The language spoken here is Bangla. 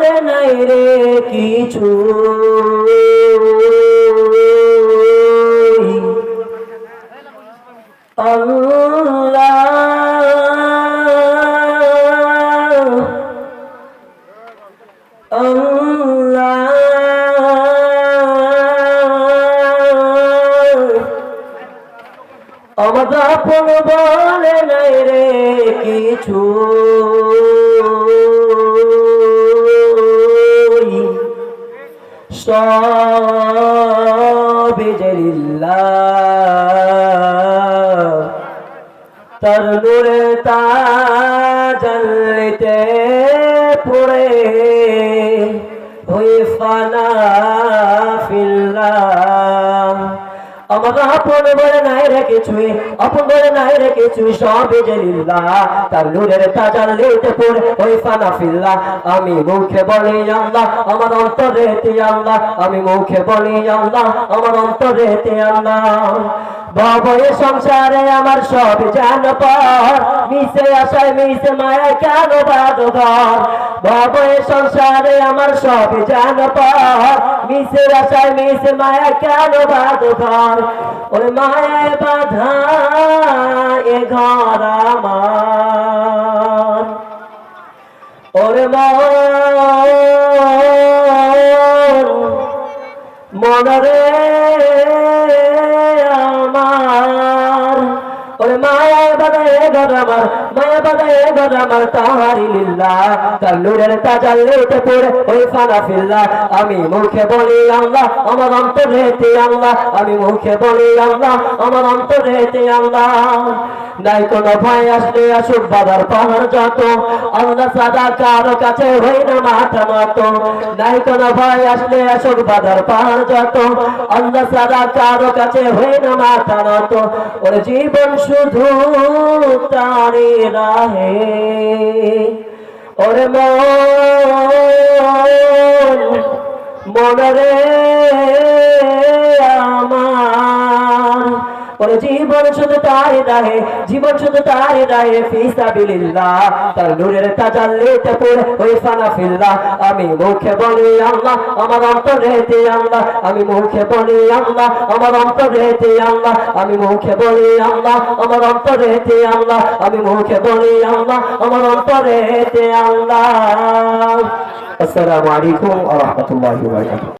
বলে নাই রে কিছু। আমার বলে নাই রে কিছু। সবে জলিল্লাহ তার নূরে তাজলিতে পড়ে হয়ে ফানা ফিল্লাহ। আপন বলে নাই রে বলে নাই জলিল্লাহ তার নূরের ওই আমি মুখে বলি, আল্লাহ, আমার অন্তরে তে আল্লাহ। আমি মুখে বলি, আল্লাহ, আমার অন্তরে আল্লাহ। বাবয়ে সংসারে আমার সব জান পর, মিশে আশায় মিশে মায়া কেন বাদ বাবয়ে সংসারে আমার সব জান পর। মিশে আশায় মিশে মায়া কেন বাদ ঘর? ওরে মায়ায় বাধা এ ঘর আমার। ওরে মন মনরে আমার। মায়া বাদায় ঘর আমার আমার তাহারি লিল্লা তার নূরের তাজা পড়ে ওই ফানা ফিল্লা। আমি মুখে বলি আমার আমি মুখে বলি আল্লাহ, আমার নাই কোনো ভয় আসলে আসুক বাবার পাহাড় যত। আল্লাহ সাদা কারও কাছে হই না মাথা মতো। নাই কোনো ভয় আসলে আসুক বাবার পাহাড় যত। আল্লাহ সাদা কারও কাছে হই না মাথা নত ওর জীবন শুধু তারি রাহে। ওরে মন মনরে ওরে জীবন শুধু তার রাহে জীবন শুধু তার রাহে ফিসাবিলিল্লাহ তার নূরের তাজাল্লিতে পড়ে ওই ফানা ফিল্লাহ আমি মুখে বলি আল্লাহ, আমার অন্তরেতে আল্লাহ। আমি মুখে বলি আল্লাহ, আমার অন্তরেতে আল্লাহ। আমি মুখে বলি আল্লাহ, আমার অন্তরেতে আল্লাহ। আমি মুখে বলি আল্লাহ, আমার অন্তরেতে আল্লাহ। আসসালামু আলাইকুম ওয়া রাহমাতুল্লাহি ওয়া বারাকাতুহু।